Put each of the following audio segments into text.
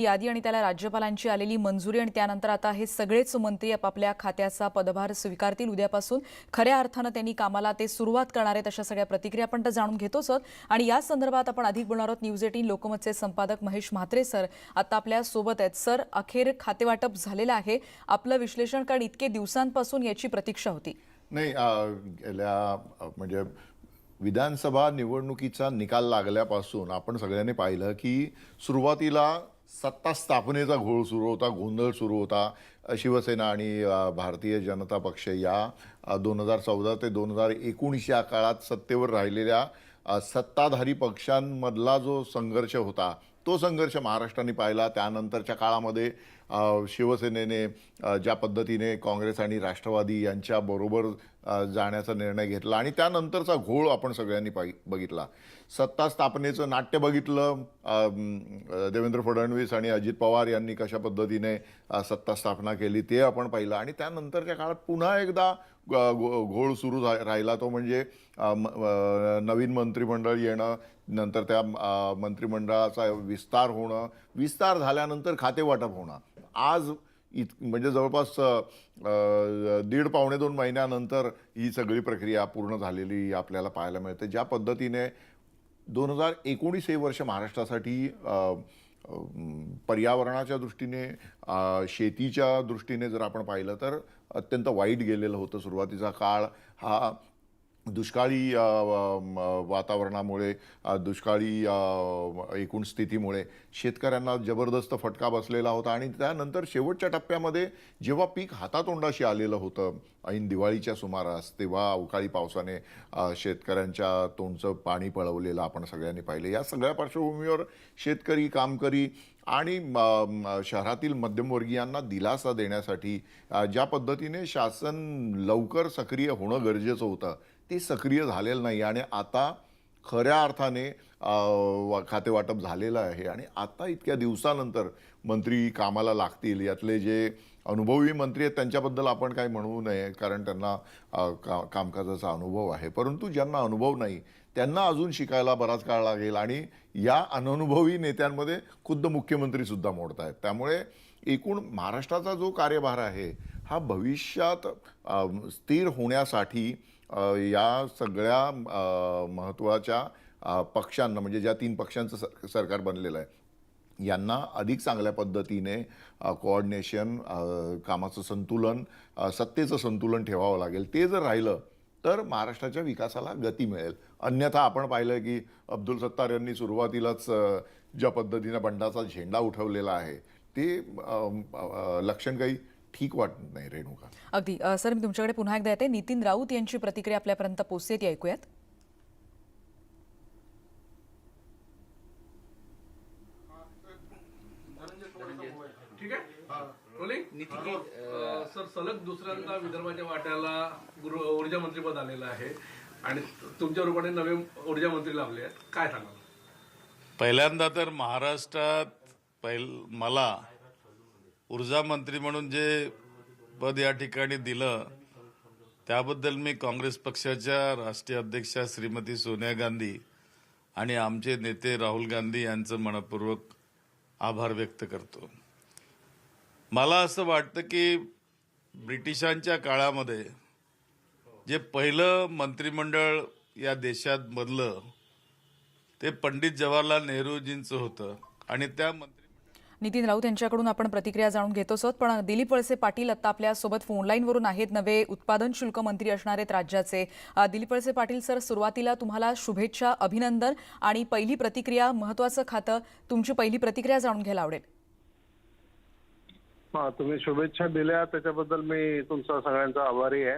यादी आणि त्याला राज्यपालांची आलेली मंजुरी आणि त्यानंतर आता हे सगळेच मंत्री आपापल्या खात्याचा पदभार स्वीकारतील उद्यापासून. खऱ्या अर्थानं त्यांनी कामाला ते सुरुवात करणार आहेत अशा सगळ्या प्रतिक्रिया आपण तर जाणून घेतोच आहोत. आणि या संदर्भात आपण अधिक बोलणार आहोत. न्यूज एटीन लोकमतचे संपादक महेश म्हात्रे सर आता आपल्यासोबत आहेत. सर अखेर खातेवाटप झालेलं आहे. आपलं विश्लेषण कारण इतके दिवसांपासून याची प्रतीक्षा होती. नाही गेल्या म्हणजे विधानसभा निवडणुकीचा निकाल लागल्यापासून आपण सगळ्यांनी पाहिलं की सुरुवातीला सत्ता स्थापनेचा घोळ सुरू होता गोंधळ सुरू होता. शिवसेना आणि भारतीय जनता पक्ष या दोन हजार चौदा ते दोन हजार एकोणीस या काळात सत्तेवर राहिलेल्या सत्ताधारी पक्षांमधला जो संघर्ष होता तो संघर्ष महाराष्ट्राने पाहिला. त्यानंतरच्या काळामध्ये शिवसेनेने ज्या पद्धतीने काँग्रेस आणि राष्ट्रवादी यांच्याबरोबर जाण्याचा निर्णय घेतला आणि त्यानंतरचा घोळ आपण सगळ्यांनी पाहि बघितला. सत्ता स्थापनेचं नाट्य बघितलं देवेंद्र फडणवीस आणि अजित पवार यांनी कशा पद्धतीने सत्ता स्थापना केली ते आपण पाहिलं आणि त्यानंतरच्या काळात पुन्हा एकदा घोळ सुरू झा- राहिला तो म्हणजे नवीन मंत्रिमंडळ येणं नंतर त्या मंत्रिमंडळाचा विस्तार होणं विस्तार झाल्यानंतर खातेवाटप होणं आज इत म्हणजे जवळपास दीड पावणे दोन महिन्यानंतर ही सगळी प्रक्रिया पूर्ण झालेली आपल्याला पाहायला मिळते. ज्या पद्धतीने दोन हजार एकोणीस हे वर्ष महाराष्ट्रासाठी पर्यावरणाच्या दृष्टीने शेतीच्या दृष्टीने जर आपण पाहिलं तर अत्यंत वाईट गेलेलं होतं सुरुवातीचा काळ. हा दुष्काळी वातावरणामुळे दुष्काळी एकूण स्थितीमुळे शेतकऱ्यांना जबरदस्त फटका बसलेला होता आणि त्यानंतर शेवटच्या टप्प्यामध्ये जेव्हा पीक हातातोंडाशी आलेलं होतं ऐन दिवाळीच्या सुमारास तेव्हा अवकाळी पावसाने शेतकऱ्यांच्या तोंडचं पाणी पळवलेलं आपण सगळ्यांनी पाहिलं. या सगळ्या पार्श्वभूमीवर शेतकरी कामकरी आणि म, शहरातील मध्यमवर्गीयांना दिलासा देण्यासाठी ज्या पद्धतीने शासन लवकर सक्रिय होणं गरजेचं होतं ते सक्रिय झालेलं नाही. आणि आता खऱ्या अर्थाने खातेवाटप झालेलं आहे. आणि आता इतक्या दिवसानंतर मंत्री कामाला लागतील. यातले जे अनुभवी मंत्री आहेत त्यांच्याबद्दल आपण काही म्हणू नये कारण त्यांना का कामकाजाचा अनुभव आहे. परंतु ज्यांना अनुभव नाही त्यांना अजून शिकायला बराच काळ लागेल. आणि या अननुभवी नेत्यांमध्ये खुद्द मुख्यमंत्रीसुद्धा मोडत आहेत त्यामुळे एकूण महाराष्ट्राचा जो कार्यभार आहे हा भविष्यात स्थिर होण्यासाठी या सगळ्या महत्त्वाच्या पक्षांना म्हणजे ज्या तीन पक्षांचं सर सरकार बनलेलं आहे यांना अधिक चांगल्या पद्धतीने कोऑर्डिनेशन कामाचं संतुलन सत्तेचं संतुलन ठेवावं लागेल. ते जर राहिलं तर महाराष्ट्राच्या विकासाला गती मिळेल. अन्यथा आपण पाहिलं की अब्दुल सत्तार यांनी सुरुवातीलाच ज्या पद्धतीने बंडाचा झेंडा उठवलेला आहे ते लक्षण काही ठीक वाटत नाही रेणुका. अगदी. सर मी तुमच्याकडे पुन्हा एकदा येते. नितीन राऊत यांची प्रतिक्रिया आपल्यापर्यंत पोहोचते ती ऐकूयात ठीक आहे? सर सलग दुसऱ्यांदा विदर्भाच्या वाट्याला गृह ऊर्जा मंत्रीपद आलेलं आहे. आणि तुमच्या रूपाने नवे ऊर्जा मंत्री लाभले आहेत. काय सांगाल? पहिल्यांदा तर महाराष्ट्रात पहिल मला ऊर्जा मंत्री म्हणून जे पद या ठिकाणी दिलं त्याबद्दल मी काँग्रेस पक्षाच्या राष्ट्रीय अध्यक्षा श्रीमती सोनिया गांधी आणि आमचे नेते राहुल गांधी यांचं मनपूर्वक आभार व्यक्त करतो. मला असं वाटतं की ब्रिटिशांच्या काळामध्ये जे पहिलं मंत्रिमंडळ या देशात बदलं ते पंडित जवाहरलाल नेहरूजींचं होतं. आणि त्या मंत्री नितीन राऊत यांच्याकडून आपण प्रतिक्रिया जाणून घेतोच आहोत पण दिलीप वळसे पाटील आता आपल्यासोबत फोनलाईनवरून आहेत. नवे उत्पादन शुल्क मंत्री असणार आहेत राज्याचे. दिलीप वळसे पाटील सर सुरुवातीला तुम्हाला शुभेच्छा अभिनंदन आणि पहिली प्रतिक्रिया महत्वाचं खातं. तुमची पहिली प्रतिक्रिया जाणून घ्यायला आवडेल. हा तुम्ही शुभेच्छा दिल्या. त्याच्याबद्दल मी तुमचा सगळ्यांचा आभारी आहे.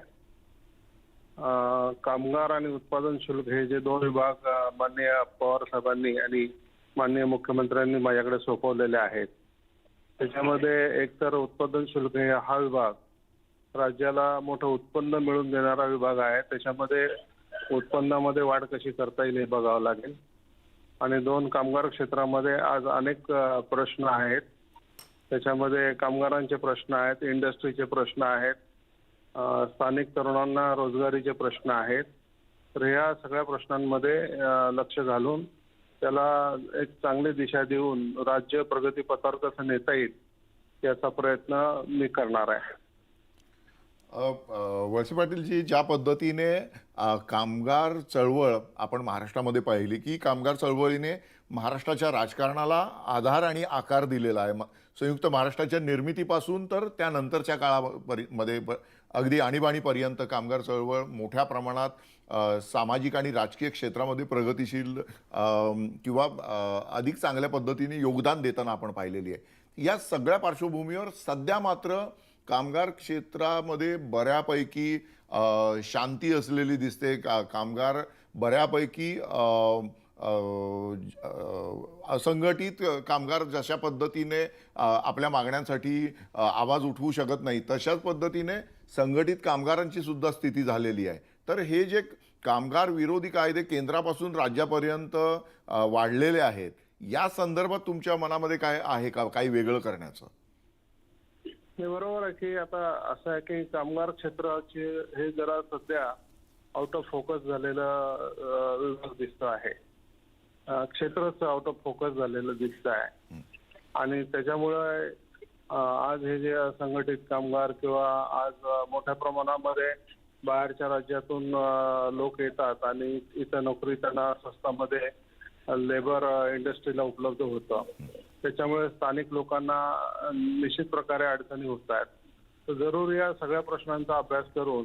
अं, कामगार आणि उत्पादन शुल्क हे जे दोन विभाग अं, माननीय पवार साहेबांनी आणि माननीय मुख्यमंत्र्यांनी माझ्याकडे सोपवलेले आहेत. त्याच्यामध्ये एकतर उत्पादन शुल्क हे हा विभाग राज्याला मोठं उत्पन्न मिळवून देणारा विभाग आहे. त्याच्यामध्ये उत्पन्नामध्ये वाढ कशी करता येईल हे बघावं लागेल. आणि दोन कामगार क्षेत्रामध्ये आज अनेक प्रश्न आहेत. त्याच्यामध्ये कामगारांचे प्रश्न आहेत इंडस्ट्रीचे प्रश्न आहेत स्थानिक तरुणांना रोजगारीचे प्रश्न आहेत. तर ह्या सगळ्या प्रश्नांमध्ये लक्ष घालून त्याला एक चांगली दिशा देऊन राज्य प्रगती पथावर कसं नेता येईल याचा प्रयत्न मी करणार आहे. वळसे पाटीलजी ज्या पद्धतीने कामगार चळवळ आपण महाराष्ट्रामध्ये पाहिली की कामगार चळवळीने महाराष्ट्राच्या राजकारणाला आधार आणि आकार दिलेला आहे. संयुक्त महाराष्ट्राच्या निर्मितीपासून तर त्यानंतरच्या काळामध्ये अगदी आणीबाणीपर्यंत कामगार चळवळ मोठ्या प्रमाणात सामाजिक आणि राजकीय क्षेत्रामध्ये प्रगतिशील किंवा अधिक चांगल्या पद्धतीने योगदान देताना आपण पाहिलेली आहे. या सगळ्या पार्श्वभूमीवर सध्या मात्र कामगार क्षेत्रामध्ये बऱ्यापैकी शांती असलेली दिसते. का कामगार बऱ्यापैकी असंघटित कामगार जशा पद्धतीने आपल्या मागण्यांसाठी आवाज उठवू शकत नाही तशाच पद्धतीने संघटित कामगारांची सुद्धा स्थिती झालेली आहे. तर हे जे कामगार विरोधी कायदे केंद्रापासून राज्यापर्यंत वाढलेले आहेत या संदर्भात तुमच्या मनामध्ये काय आहे का काही वेगळं करण्याचं? हे बरोबर आहे की आता असं आहे की कामगार क्षेत्राचे हे जरा सध्या आउट ऑफ फोकस झालेलं विभाग दिसत आहे. क्षेत्रच आउट ऑफ फोकस झालेलं दिसत आहे आणि त्याच्यामुळे आज हे जे असंघटित कामगार किंवा आज मोठ्या प्रमाणामध्ये बाहेरच्या राज्यातून लोक येतात आणि इथं नोकरी त्यांना स्वस्तामध्ये लेबर इंडस्ट्रीला उपलब्ध होतं. त्याच्यामुळे स्थानिक लोकांना निश्चित प्रकारे अडचणी होत आहेत. तर जरूर या सगळ्या प्रश्नांचा अभ्यास करून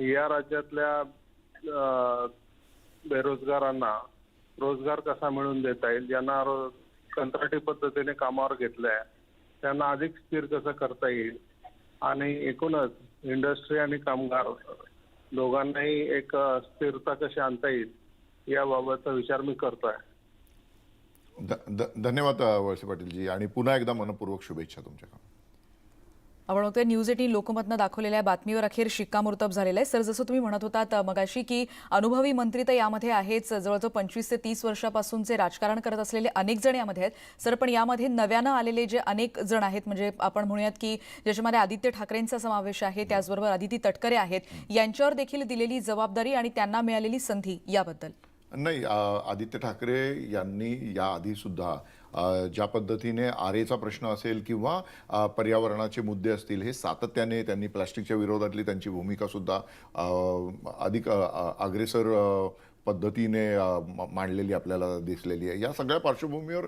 या राज्यातल्या बेरोजगारांना रोजगार कसा मिळवून देता येईल ज्यांना कंत्राटी पद्धतीने कामावर घेतलंय त्यांना अधिक स्थिर कसं करता येईल? आणि एकूणच इंडस्ट्री आणि कामगार दोघांनाही एक स्थिरता कशी आणता येईल याबाबतचा विचार मी करतोय. धन्यवाद वळसे पाटीलजी. आणि पुन्हा एकदा मनपूर्वक शुभेच्छा तुमच्या आपण बघतोय न्यूज एटीन लोकमतनं दाखवलेल्या बातमीवर अखेर शिक्कामोर्तब झालेलं आहे. सर जसं तुम्ही म्हणत होतात मगाशी की अनुभवी मंत्री तर यामध्ये आहेच. जवळजवळ पंचवीस ते तीस वर्षापासूनचे राजकारण करत असलेले अनेक जण यामध्ये आहेत. सर पण यामध्ये नव्यानं आलेले जे अनेक जण आहेत म्हणजे आपण म्हणूयात की ज्याच्यामध्ये आदित्य ठाकरेंचा समावेश आहे त्याचबरोबर आदिती तटकरे आहेत यांच्यावर देखील दिलेली जबाबदारी आणि त्यांना मिळालेली संधी याबद्दल. नाही आदित्य ठाकरे यांनी याआधी सुद्धा ज्या पद्धतीने आरेचा प्रश्न असेल किंवा पर्यावरणाचे मुद्दे असतील हे सातत्याने त्यांनी प्लास्टिकच्या विरोधातली त्यांची भूमिकासुद्धा अधिक अग्रेसर पद्धतीने मांडलेली आपल्याला दिसलेली आहे. या सगळ्या पार्श्वभूमीवर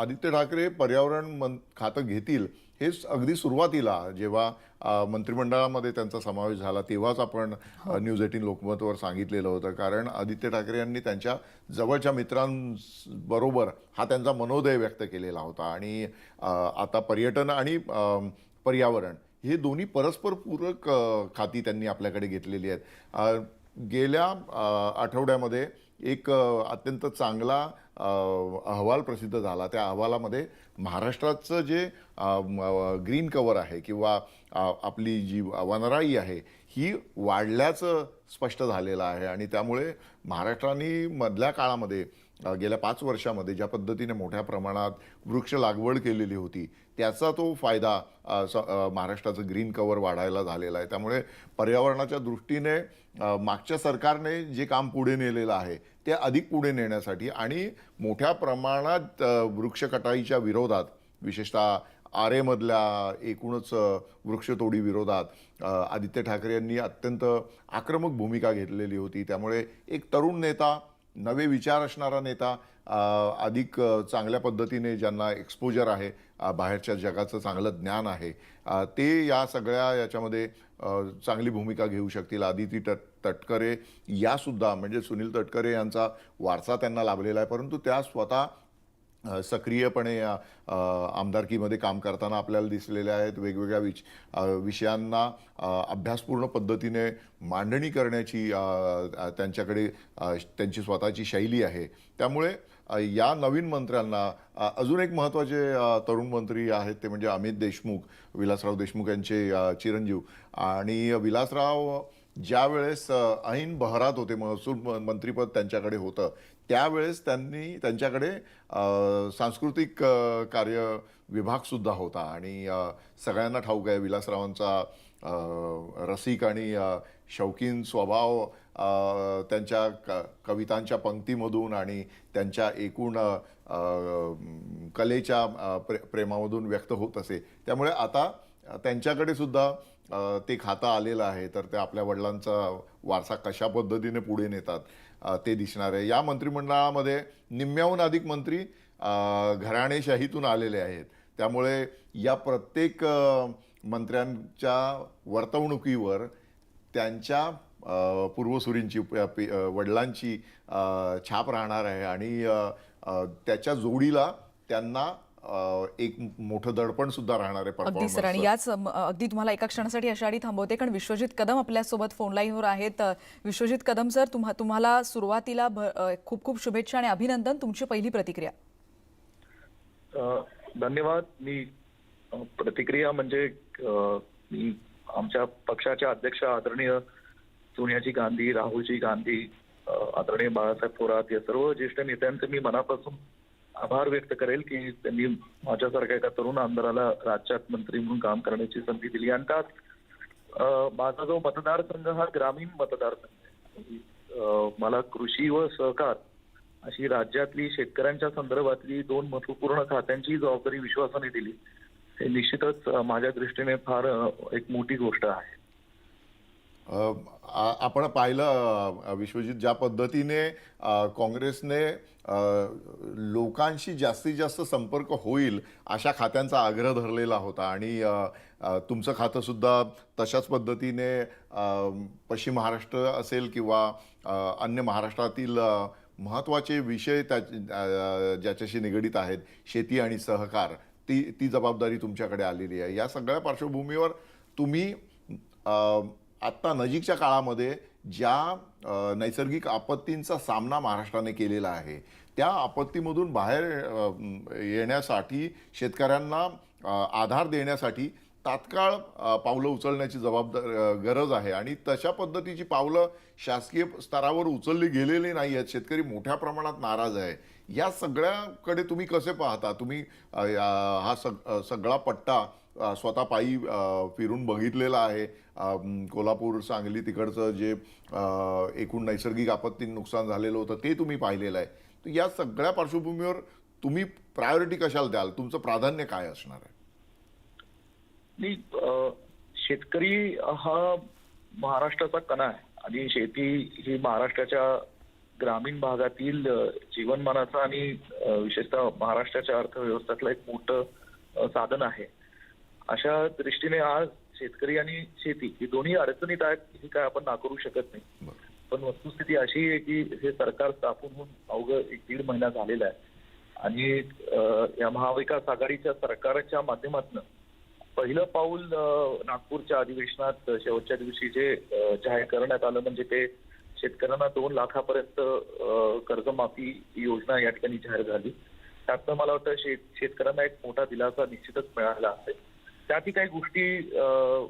आदित्य ठाकरे पर्यावरण मन खातं घेतील हे स- अगदी सुरुवातीला जेव्हा मंत्रिमंडळामध्ये त्यांचा समावेश झाला तेव्हाच आपण न्यूज एटीन लोकमतवर सांगितलेलं होतं. कारण आदित्य ठाकरे यांनी त्यांच्या जवळच्या मित्रांबरोबर हा त्यांचा मनोदय व्यक्त केलेला होता. आणि आता पर्यटन आणि पर्यावरण हे दोन्ही परस्पर पूरक अ, खाती त्यांनी आपल्याकडे घेतलेली आहेत. गेल्या आठवड्यामध्ये एक अत्यंत चांगला अहवाल प्रसिद्ध झाला. त्या अहवालामध्ये महाराष्ट्राचं जे ग्रीन कवर आहे किंवा आपली जी वनराई आहे ही वाढल्याचं स्पष्ट झालेलं आहे. आणि त्यामुळे महाराष्ट्राने मधल्या काळामध्ये गेल्या पाच वर्षामध्ये ज्या पद्धतीने मोठ्या प्रमाणात वृक्ष लागवड केलेली होती त्याचा तो फायदा स- महाराष्ट्राचं ग्रीन कवर वाढायला झालेला आहे. त्यामुळे पर्यावरणाच्या दृष्टीने मागच्या सरकारने जे काम पुढे नेलेलं आहे ते अधिक पुढे नेण्यासाठी आणि मोठ्या प्रमाणात वृक्षकटाईच्या विरोधात विशेषतः आरेमधल्या एकूणच वृक्षतोडी विरोधात आदित्य ठाकरे यांनी अत्यंत आक्रमक भूमिका घेतलेली होती. त्यामुळे एक तरुण नेता नवे विचार असणारा नेता अधिक चांगल्या पद्धतीने ज्यांना एक्सपोजर आहे बाहेरच्या जगाचं चांगलं ज्ञान आहे ते या सगळ्या याच्यामध्ये चांगली भूमिका घेऊ शकतील. आदिती तट तटकरे यासुद्धा म्हणजे सुनील तटकरे यांचा वारसा त्यांना लाभलेला आहे. परंतु त्या स्वतः सक्रियपणे आमदारकीमध्ये काम करताना आपल्याला दिसलेल्या आहेत वेगवेगळ्या विच विषयांना अभ्यासपूर्ण पद्धतीने मांडणी करण्याची त्यांच्याकडे त्यांची स्वतःची शैली आहे. त्यामुळे या नवीन मंत्र्यांना अजून एक महत्त्वाचे तरुण मंत्री आहेत ते म्हणजे अमित देशमुख विलासराव देशमुख यांचे चिरंजीव. आणि विलासराव ज्यावेळेस ऐन बहरात होते महसूल म- मंत्रीपद त्यांच्याकडे होतं त्यावेळेस त्यांनी त्यांच्याकडे सांस्कृतिक कार्य विभागसुद्धा होता. आणि सगळ्यांना ठाऊक आहे विलासरावांचा रसिक आणि शौकीन स्वभाव त्यांच्या क कवितांच्या पंक्तीमधून आणि त्यांच्या एकूण कलेच्या प्रे प्रेमामधून व्यक्त होत असे. त्यामुळे आता त्यांच्याकडे सुद्धा ते खातं आलेलं आहे. तर ते आपल्या वडिलांचा वारसा कशा पद्धतीने पुढे नेतात? ते दिसणार आहे. या मंत्रिमंडळामध्ये निम्म्याहून अधिक मंत्री घराणेशाहीतून आलेले आहेत. त्यामुळे या प्रत्येक मंत्र्यांच्या वर्तवणुकीवर त्यांच्या पूर्वसुरींची प- वडिलांची छाप राहणार आहे. आणि त्याच्या जोडीला त्यांना एक मोठं दडपण सुद्धा राहणार आहे अगदी सर आणि. याच अगदी तुम्हाला एका क्षणासाठी अशाडी थांबवते कारण विश्वजित कदम आपल्यासोबत फोन लाईनवर आहेत. विश्वजित कदम सर तुम्हा तुम्हाला सुरुवातीला खूप खूप शुभेच्छा आणि अभिनंदन तुमची पहिली प्रतिक्रिया. अ, धन्यवाद. मी प्रतिक्रिया म्हणजे मी आमच्या पक्षाच्या अध्यक्ष आदरणीय सोनियाजी गांधी राहुलजी गांधी आदरणीय बाळासाहेब थोरात या सर्व ज्येष्ठ नेत्यांचे मी मनापासून आभार व्यक्त करेल की त्यांनी माझ्यासारख्या एका तरुण आमदाराला राज्यात मंत्री म्हणून काम करण्याची संधी दिली. आणि त्यात माझा जो मतदारसंघ हा ग्रामीण मतदारसंघ आहे. मला कृषी व सहकार अशी राज्यातली शेतकऱ्यांच्या संदर्भातली दोन महत्त्वपूर्ण खात्यांची जबाबदारी विश्वासाने दिली हे निश्चितच माझ्या दृष्टीने फार एक मोठी गोष्ट आहे. आपण पाहिलं विश्वजित ज्या पद्धतीने काँग्रेसने लोकांशी जास्तीत जास्त संपर्क होईल अशा खात्यांचा आग्रह धरलेला होता. आणि तुमचं खातंसुद्धा तशाच पद्धतीने पश्चिम महाराष्ट्र असेल किंवा अन्य महाराष्ट्रातील महत्त्वाचे विषय त्या ज्याच्याशी निगडीत आहेत शेती आणि सहकार ती ती जबाबदारी तुमच्याकडे आलेली आहे. या सगळ्या पार्श्वभूमीवर तुम्ही आत्ता नजीकच्या काळामध्ये ज्या नैसर्गिक आपत्तींचा सामना महाराष्ट्राने केलेला आहे त्या आपत्तीमधून बाहेर येण्यासाठी शेतकऱ्यांना आधार देण्यासाठी तात्काळ पावलं उचलण्याची जबाबदार गरज आहे. आणि तशा पद्धतीची पावलं शासकीय स्तरावर उचलली गेलेली नाही आहेत. शेतकरी मोठ्या प्रमाणात नाराज आहे. या सगळ्याकडे तुम्ही कसे पाहता? तुम्ही या- हा सग सगळा पट्टा स्वतः पायी फिरून बघितलेला आहे. कोल्हापूर सांगली तिकडचं जे एकूण नैसर्गिक आपत्ती नुकसान झालेलं होतं ते तुम्ही पाहिलेलं आहे. तर या सगळ्या पार्श्वभूमीवर तुम्ही प्रायोरिटी कशाला द्याल? तुमचं प्राधान्य काय असणार आहे? मी शेतकरी हा महाराष्ट्राचा कणा आहे. आणि शेती ही महाराष्ट्राच्या ग्रामीण भागातील जीवनमानाचा आणि विशेषतः महाराष्ट्राच्या अर्थव्यवस्थेतलं एक मोठं साधन आहे. अशा दृष्टीने आज शेतकरी आणि शेती ही दोन्ही अडचणीत आहेत ही काय आपण नाकारू शकत नाही. पण वस्तुस्थिती अशी आहे की हे सरकार स्थापन होऊन अवघं एक दीड महिना झालेला आहे. आणि या महाविकास आघाडीच्या सरकारच्या माध्यमातून पहिलं पाऊल नागपूरच्या अधिवेशनात शेवटच्या दिवशी जे जाहीर करण्यात आलं म्हणजे ते शेतकऱ्यांना दोन लाखापर्यंत कर्जमाफी योजना या ठिकाणी जाहीर झाली. त्यातनं मला वाटतं शेत शेतकऱ्यांना एक मोठा दिलासा निश्चितच मिळाला असेल त्यातही काही गोष्टी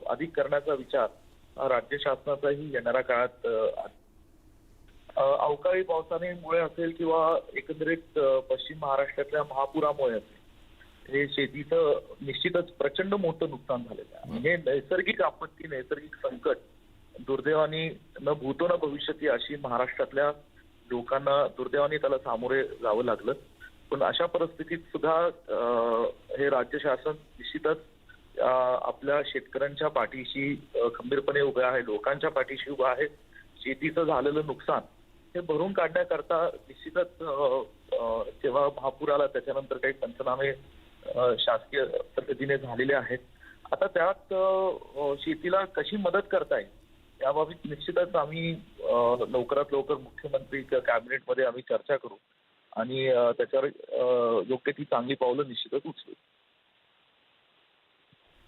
अधिक करण्याचा विचार राज्य शासनाचाही येणाऱ्या काळात अ, अवकाळी पावसामुळे असेल किंवा एकंदरीत पश्चिम महाराष्ट्रातल्या महापुरामुळे असेल हे शेतीचं निश्चितच प्रचंड मोठं नुकसान झालेलं आहे. हे नैसर्गिक आपत्ती नैसर्गिक संकट दुर्दैवानी न भूतो न भविष्यती अशी महाराष्ट्रातल्या लोकांना दुर्दैवाने त्याला सामोरे जावं लागलं. पण अशा परिस्थितीत सुद्धा हे राज्य शासन निश्चितच आपल्या शेतकऱ्यांच्या पाठीशी खंबीरपणे उभे आहे लोकांच्या पाठीशी उभं आहे शेतीचं झालेलं नुकसान हे भरून काढण्याकरता निश्चितच जेव्हा महापूर आला त्याच्यानंतर काही पंचनामे शासकीय पद्धतीने झालेले आहेत. आता त्यात शेतीला कशी मदत करता येईल याबाबत निश्चितच आम्ही लवकरात लवकर मुख्यमंत्री कॅबिनेटमध्ये आम्ही चर्चा करू आणि त्याच्यावर योग्य ती चांगली पावलं निश्चितच उचलू.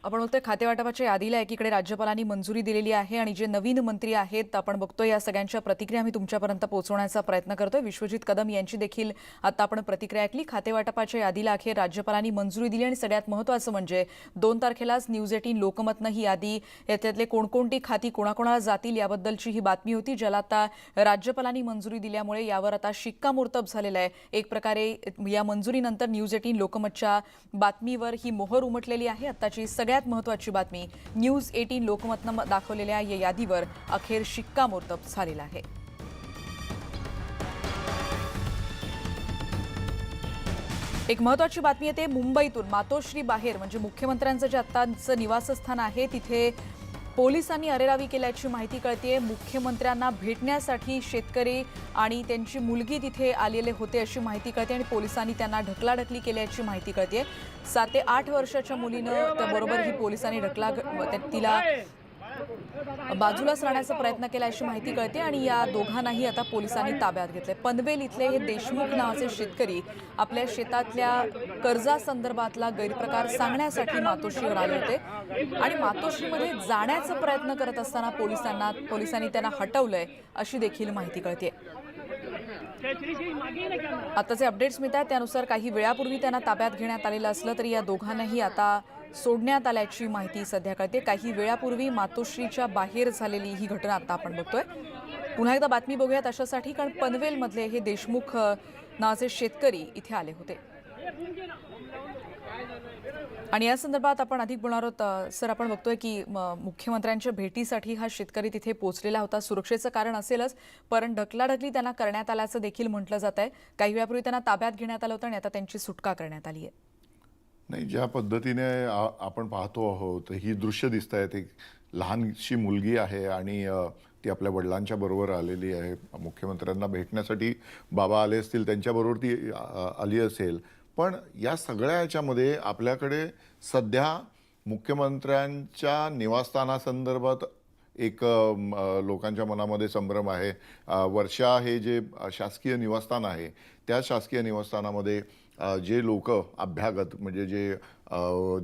आपण बघतोय खातेवाटपाच्या यादीला एकीकडे राज्यपालांनी मंजुरी दिलेली आहे आणि जे नवीन मंत्री आहेत आपण बघतोय या सगळ्यांच्या प्रतिक्रिया आम्ही तुमच्यापर्यंत पोहोचवण्याचा प्रयत्न करतोय. विश्वजित कदम यांची देखील आता आपण प्रतिक्रिया ऐकली. खातेवाटपाच्या यादीला अखेर राज्यपालांनी मंजुरी दिली आणि सगळ्यात महत्त्वाचं म्हणजे दोन तारखेलाच न्यूज एटीन लोकमतनं ही यादी याच्यातले कोणकोणती खाती कोणाकोणाला जातील याबद्दलची ही बातमी होती ज्याला आता राज्यपालांनी मंजुरी दिल्यामुळे यावर आता शिक्कामोर्तब झालेलं आहे. एक प्रकारे या मंजुरीनंतर न्यूज एटीन लोकमतच्या बातमीवर ही मोहर उमटलेली आहे. आताची सगळ्या सगळ्यात महत्त्वाची बातमी न्यूज एटीन लोकमतनं दाखवलेल्या या यादीवर अखेर शिक्कामोर्तब झालेला आहे. एक महत्वाची बातमी येते मुंबईतून मातोश्री बाहेर म्हणजे मुख्यमंत्र्यांचं जे आत्ताचं निवासस्थान आहे तिथे पोलिसांनी अरेरावी केल्याची माहिती कळते मुख्यमंत्र्यांना भेटण्यासाठी शेतकरी आणि त्यांची मुलगी तिथे आलेले होते अशी माहिती कळते आणि पोलिसांनी त्यांना ढकलाढकली केल्याची माहिती कळते सात ते आठ वर्षाच्या मुलीनं त्याबरोबर ही पोलिसांनी ढकला तिला बाजूलाच राहण्याचा प्रयत्न केला अशी माहिती कळते आणि या दोघांनाही आता पोलिसांनी ताब्यात घेतले पनवेल इथले हे देशमुख नावाचे शेतकरी आपल्या शेतातल्या कर्जासंदर्भातला गैरप्रकार सांगण्यासाठी मातोश्रीवर आले होते आणि मातोश्रीमध्ये जाण्याचा प्रयत्न करत असताना पोलिसांना पोलिसांनी त्यांना हटवलंय अशी देखील माहिती कळते आताचे अपडेट्स मिळत आहेत त्यानुसार काही वेळापूर्वी त्यांना ताब्यात घेण्यात आलेलं असलं तरी या दोघांनाही आता सोडण्यात आल्याची माहिती सध्या कळते. काही वेळापूर्वी मातोश्रीच्या बाहेर झालेली ही घटना आता आपण बघतोय. पुन्हा एकदा बातमी बघूयात अशासाठी कारण पनवेलमधले हे देशमुख नावाचे शेतकरी इथे आले होते. आणि या संदर्भात आपण अधिक बोलणार आहोत. सर आपण बघतोय की मुख्यमंत्र्यांच्या भेटीसाठी हा शेतकरी तिथे पोहोचलेला होता. सुरक्षेचं कारण असेलच पण ढकलाढकली त्यांना करण्यात आल्याचं देखील म्हटलं जात आहे काही वेळापूर्वी त्यांना ताब्यात घेण्यात आलं होतं आणि आता त्यांची सुटका करण्यात आली आहे नाही ज्या पद्धतीने आपण पाहतो आहोत ही दृश्य दिसत आहेत. एक लहानशी मुलगी आहे आणि ती आपल्या वडिलांच्या बरोबर आलेली आहे. मुख्यमंत्र्यांना भेटण्यासाठी बाबा आले असतील त्यांच्याबरोबर ती आली असेल. पण या सगळ्या याच्यामध्ये आपल्याकडे सध्या मुख्यमंत्र्यांच्या निवासस्थानासंदर्भात एक लोकांच्या मनामध्ये संभ्रम आहे. वर्षा हे जे शासकीय निवासस्थान आहे त्या शासकीय निवासस्थानामध्ये जे लोक अभ्यागत म्हणजे जे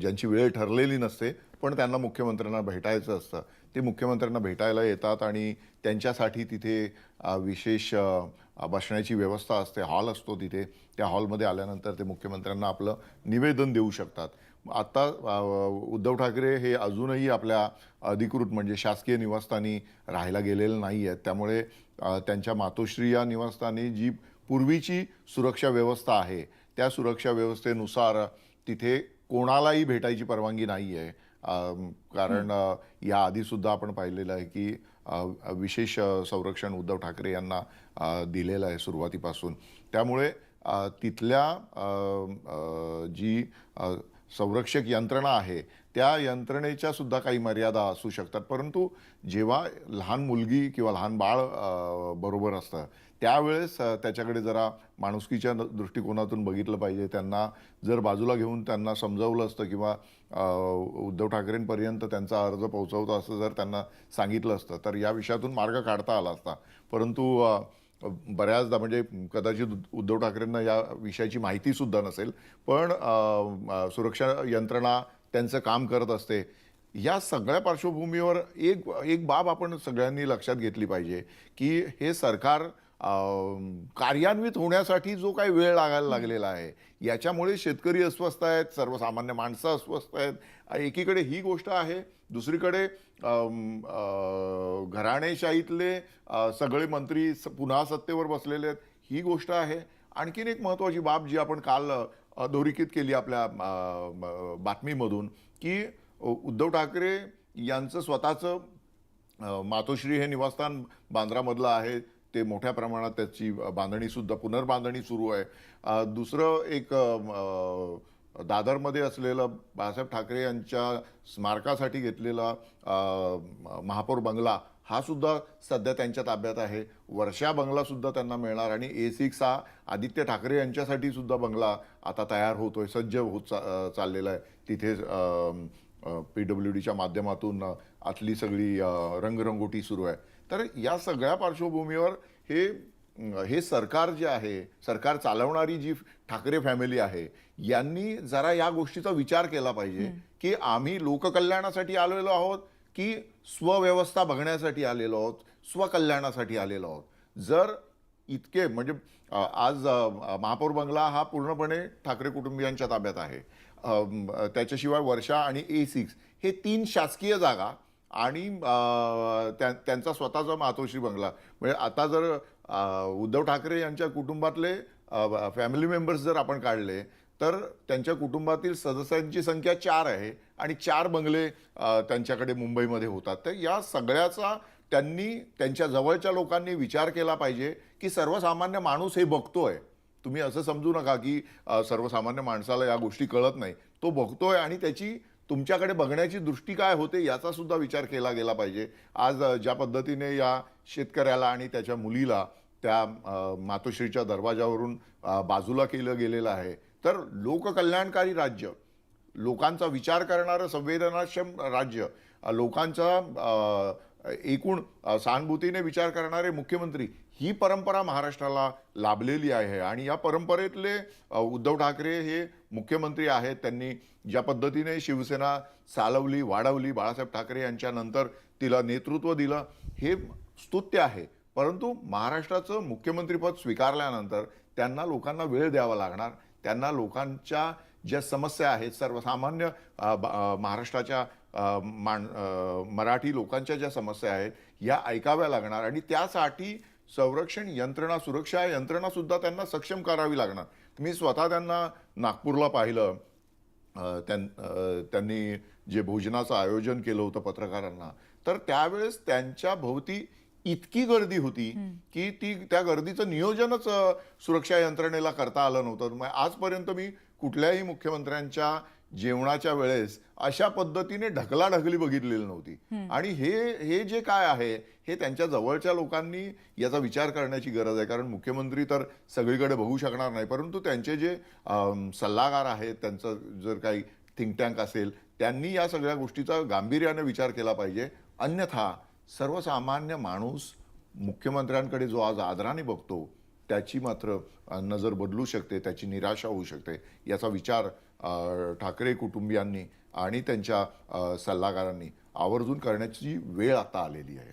ज्यांची वेळ ठरलेली नसते पण त्यांना मुख्यमंत्र्यांना भेटायचं असतं. ते मुख्यमंत्र्यांना भेटायला येतात आणि त्यांच्यासाठी तिथे विशेष बसण्याची व्यवस्था असते. हॉल असतो तिथे. त्या हॉलमध्ये आल्यानंतर ते मुख्यमंत्र्यांना आपलं निवेदन देऊ शकतात. आत्ता उद्धव ठाकरे हे अजूनही आपल्या अधिकृत म्हणजे शासकीय निवासस्थानी राहायला गेलेले नाही आहेत. त्यामुळे त्यांच्या मातोश्री या निवासस्थानी जी पूर्वीची सुरक्षा व्यवस्था आहे त्या सुरक्षा व्यवस्थेनुसार तिथे कोणालाही भेटायची परवानगी नाही आहे. कारण या आधीसुद्धा आपण पाहिलेलं आहे की विशेष संरक्षण उद्धव ठाकरे यांना दिलेलं आहे सुरुवातीपासून. त्यामुळे तिथल्या जी संरक्षक यंत्रणा आहे त्या यंत्रणेच्या सुद्धा काही मर्यादा असू शकतात. परंतु जेव्हा लहान मुलगी किंवा लहान बाळ बरोबर असतं त्यावेळेस त्याच्याकडे जरा माणुसकीच्या दृष्टिकोनातून बघितलं पाहिजे. त्यांना जर बाजूला घेऊन त्यांना समजावलं असतं किंवा उद्धव ठाकरेंपर्यंत त्यांचा अर्ज पोहोचवतो असं जर त्यांना सांगितलं असतं तर या विषयातून मार्ग काढता आला असता. परंतु बऱ्याचदा म्हणजे कदाचित उद्धव ठाकरेंना या विषयाची माहितीसुद्धा नसेल पण सुरक्षा यंत्रणा त्यांचं काम करत असते. या सगळ्या पार्श्वभूमीवर एक एक बाब आपण सगळ्यांनी लक्षात घेतली पाहिजे की हे सरकार कार्यान्वित होण्यासाठी जो काही वेळ लागायला लागलेला आहे याच्यामुळे शेतकरी अस्वस्थ आहेत सर्वसामान्य माणसं अस्वस्थ आहेत. एकीकडे ही गोष्ट आहे दुसरीकडे घराणेशाहीतले सगळे मंत्री स- पुन्हा सत्तेवर बसलेले आहेत. ही गोष्ट आहे. आणखीन एक महत्त्वाची बाब जी आपण काल अधोरेखित केली आपल्या बातमीमधून की उद्धव ठाकरे यांचं स्वतःचं मातोश्री हे निवासस्थान बांद्रामधलं आहे. ते मोठ्या प्रमाणात त्याची बांधणीसुद्धा पुनर्बांधणी सुरू आहे. दुसरं एक दादरमध्ये असलेलं बाळासाहेब ठाकरे यांच्या स्मारकासाठी घेतलेला महापौर बंगला हा सुद्धा सध्या त्यांच्या ताब्यात आहे. वर्षा बंगलासुद्धा त्यांना मिळणार आणि ए सिक्स हा आदित्य ठाकरे यांच्यासाठी सुद्धा बंगला आता तयार होतोय सज्ज होत चा चाललेला आहे. तिथे पी डब्ल्यू डीच्या माध्यमातून आतली सगळी रंगरंगोटी सुरू आहे. तर या सगळ्या पार्श्वभूमीवर हे हे सरकार जे आहे सरकार चालवणारी जी ठाकरे फॅमिली आहे यांनी जरा या गोष्टीचा विचार केला पाहिजे की आम्ही लोककल्याणासाठी आलेलो आहोत की स्वव्यवस्था बघण्यासाठी आलेलो आहोत स्वकल्याणासाठी आलेलो आहोत? जर इतके म्हणजे आज महापौर बंगला हा पूर्णपणे ठाकरे कुटुंबियांच्या ताब्यात आहे. त्याच्याशिवाय वर्षा आणि ए सिक्स हे तीन शासकीय जागा आणि त्या त्यांचा स्वतःचा मातोश्री बंगला. म्हणजे आता जर उद्धव ठाकरे यांच्या कुटुंबातले फॅमिली मेंबर्स जर आपण काढले तर त्यांच्या कुटुंबातील सदस्यांची संख्या चार आहे आणि चार बंगले त्यांच्याकडे मुंबईमध्ये होतात. तर या सगळ्याचा त्यांनी त्यांच्या जवळच्या लोकांनी विचार केला पाहिजे की सर्वसामान्य माणूस हे बघतोय. तुम्ही असं समजू नका की सर्वसामान्य माणसाला या गोष्टी कळत नाही. तो बघतोय आणि त्याची तुमच्याकडे बघण्याची दृष्टी काय होते याचा सुद्धा विचार केला गेला पाहिजे. आज ज्या पद्धतीने या शेतकऱ्याला आणि त्याच्या मुलीला त्या मातोश्रीच्या दरवाजावरून बाजूला केलं गेलेलं आहे. तर लोककल्याणकारी राज्य लोकांचा विचार करणारं संवेदनाक्षम राज्य लोकांचा एकूण सहानुभूतीने विचार करणारे मुख्यमंत्री ही परंपरा महाराष्ट्राला लाभलेली आहे. आणि या परंपरेतले उद्धव ठाकरे हे मुख्यमंत्री आहेत त्यांनी ज्या पद्धतीने शिवसेना चालवली वाढवली बाळासाहेब ठाकरे यांच्यानंतर तिला नेतृत्व दिलं हे स्तुत्य आहे. परंतु महाराष्ट्राचं मुख्यमंत्रीपद स्वीकारल्यानंतर त्यांना लोकांना वेळ द्यावा लागणार. त्यांना लोकांच्या ज्या समस्या आहेत सर्वसामान्य महाराष्ट्राच्या मान मराठी लोकांच्या ज्या समस्या आहेत या ऐकाव्या लागणार. आणि त्यासाठी संरक्षण यंत्रणा सुरक्षा यंत्रणासुद्धा त्यांना सक्षम करावी लागणार. मी स्वतः त्यांना नागपूरला पाहिलं त्यां त्यांनी जे भोजनाचं आयोजन केलं होतं पत्रकारांना तर त्यावेळेस त्यांच्या भोवती इतकी गर्दी होती की ती त्या गर्दीचं नियोजनच सुरक्षा यंत्रणेला करता आलं नव्हतं. मग आजपर्यंत मी कुठल्याही मुख्यमंत्र्यांच्या जेवणाच्या वेळेस अशा पद्धतीने ढकलाढकली बघितलेली नव्हती. आणि हे हे जे काय आहे हे त्यांच्या जवळच्या लोकांनी याचा विचार करण्याची गरज आहे. कारण मुख्यमंत्री तर सगळीकडे बघू शकणार नाही. परंतु त्यांचे जे सल्लागार आहेत त्यांचं जर काही थिंक टँक असेल त्यांनी या सगळ्या गोष्टीचा गांभीर्याने विचार केला पाहिजे. अन्यथा सर्वसामान्य माणूस मुख्यमंत्र्यांकडे जो आज आदराने बघतो त्याची मात्र नजर बदलू शकते त्याची निराशा होऊ शकते याचा विचार ठाकरे कुटुंबियांनी आणि त्यांच्या सल्लागारांनी आवर्जून करण्याची वेळ आता आलेली आहे.